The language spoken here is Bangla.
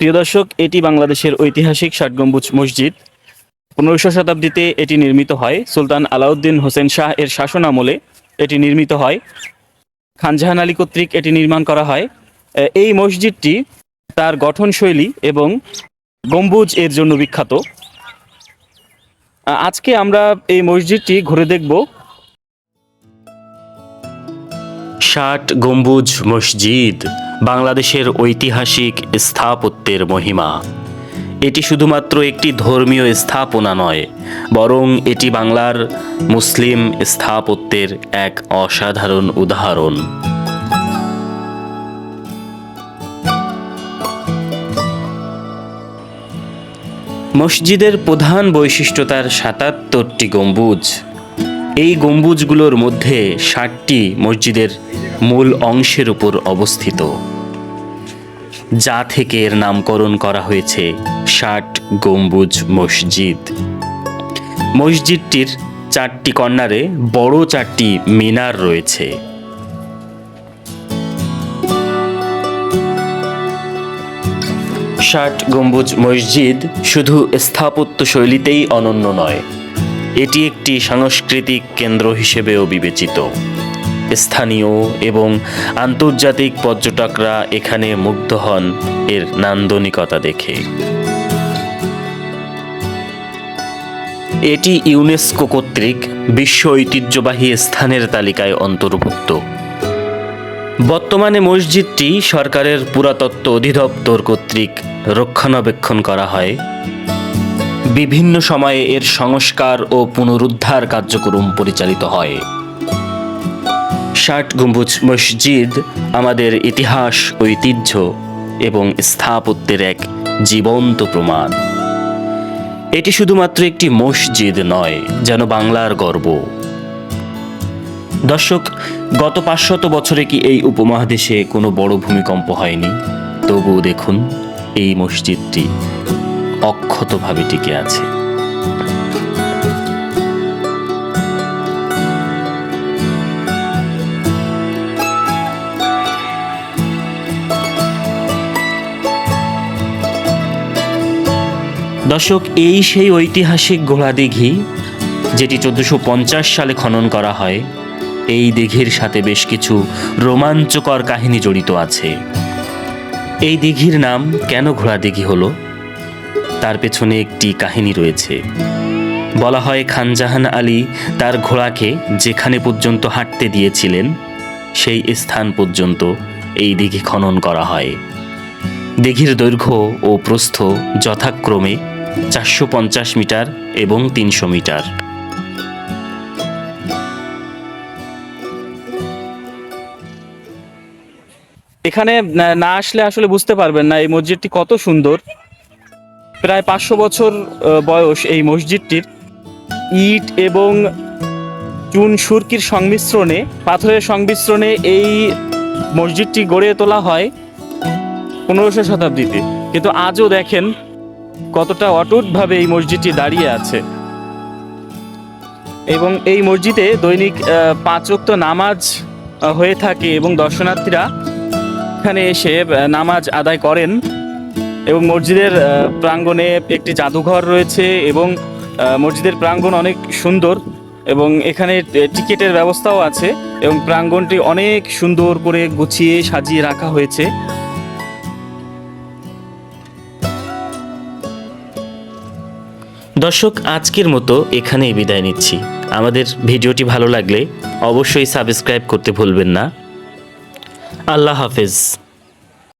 প্রিয় দর্শক, এটি বাংলাদেশের ঐতিহাসিক ষাট গম্বুজ মসজিদ। পনেরোশো শতাব্দীতে এটি নির্মিত হয়। সুলতান আলাউদ্দিন হোসেন শাহ এর শাসন আমলে এটি নির্মিত হয়। খানজাহান আলী কর্তৃক এটি নির্মাণ করা হয়। এই মসজিদটি তার গঠনশৈলী এবং গম্বুজ এর জন্য বিখ্যাত। আজকে আমরা এই মসজিদটি ঘুরে দেখব। ষাট গম্বুজ মসজিদ বাংলাদেশের ঐতিহাসিক স্থাপত্যের মহিমা। এটি শুধুমাত্র একটি ধর্মীয় স্থাপনা নয়, বরং এটি বাংলার মুসলিম স্থাপত্যের এক অসাধারণ উদাহরণ। মসজিদের প্রধান বৈশিষ্ট্য তার সাতাত্তরটি গম্বুজ। এই গম্বুজগুলোর মধ্যে ষাটটি মসজিদের মূল অংশের উপর অবস্থিত। যা থেকে এর নামকরণ করা হয়েছে ষাট গম্বুজ মসজিদ। মসজিদটির চারটি কর্নারে বড় চারটি মিনার রয়েছে। ষাট গম্বুজ মসজিদ শুধু স্থাপত্য শৈলীতেই অনন্য নয় এটি একটি সাংস্কৃতিক কেন্দ্র হিসেবেও বিবেচিত। স্থানীয় এবং আন্তর্জাতিক পর্যটকরা এখানে মুগ্ধ হন এর নান্দনিকতা দেখে। এটি ইউনেস্কো কর্তৃক বিশ্ব ঐতিহ্যবাহী স্থানের তালিকায় অন্তর্ভুক্ত। বর্তমানে মসজিদটি সরকারের পুরাতত্ত্ব অধিদপ্তর কর্তৃক রক্ষণাবেক্ষণ করা হয়। বিভিন্ন সময়ে এর সংস্কার ও পুনরুদ্ধার কার্যক্রম পরিচালিত হয়। ষাট গম্বুজ মসজিদ আমাদের ইতিহাস, ঐতিহ্য এবং স্থাপত্যের এক জীবন্ত প্রমাণ। এটি শুধুমাত্র একটি মসজিদ নয়, যেন বাংলার গর্ব। দর্শক, গত পাঁচশত বছরে কি এই উপমহাদেশে কোনো বড় ভূমিকম্প হয়নি? তবুও দেখুন, এই মসজিদটি অক্ষতভাবে টিকে আছে। দর্শক, এই সেই ঐতিহাসিক ঘোড়া দিঘি, যেটি চোদ্দশো সালে খনন করা হয়, এই দিঘির সাথে বেশ কিছু রোমাঞ্চকর কাহিনী জড়িত আছে। এই দিঘির নাম কেন ঘোড়া দিঘি হলো? তার পেছনে একটি কাহিনী রয়েছে। বলা হয়, খানজাহান আলী তার ঘোড়াকে যেখানে পর্যন্ত হাঁটতে দিয়েছিলেন, সেই স্থান পর্যন্ত এই দিঘি খনন করা হয়। দিঘির দৈর্ঘ্য ও প্রস্থ যথাক্রমে চারশো পঞ্চাশ মিটার এবং তিনশো মিটার। এখানে না- না আসলে আসলে বুঝতে পারবেন না এই মসজিদটি কত সুন্দর। প্রায় পাঁচশো বছর বয়স এই মসজিদটির। ইট এবং চুন সুরকির সংমিশ্রণে পাথরের সংমিশ্রণে এই মসজিদটি গড়ে তোলা হয় পনেরোশো শতাব্দীতে। কিন্তু আজও দেখেন কতটা অটুটভাবে এই মসজিদটি দাঁড়িয়ে আছে। এবং এই মসজিদে দৈনিক আহ, পাঁচ ওয়াক্ত নামাজ হয়ে থাকে এবং দর্শনার্থীরা এখানে এসে নামাজ আদায় করেন। এবং মসজিদের প্রাঙ্গণে একটি জাদুঘর রয়েছে এবং মসজিদের প্রাঙ্গণ অনেক সুন্দর এবং এখানে টিকিটের ব্যবস্থাও আছে এবং প্রাঙ্গণটি অনেক সুন্দর করে গুছিয়ে সাজিয়ে রাখা হয়েছে। দর্শক, আজকের মতো এখানেই বিদায় নিচ্ছি। আমাদের ভিডিওটি ভালো লাগলে অবশ্যই সাবস্ক্রাইব করতে ভুলবেন না। আল্লাহ হাফেজ।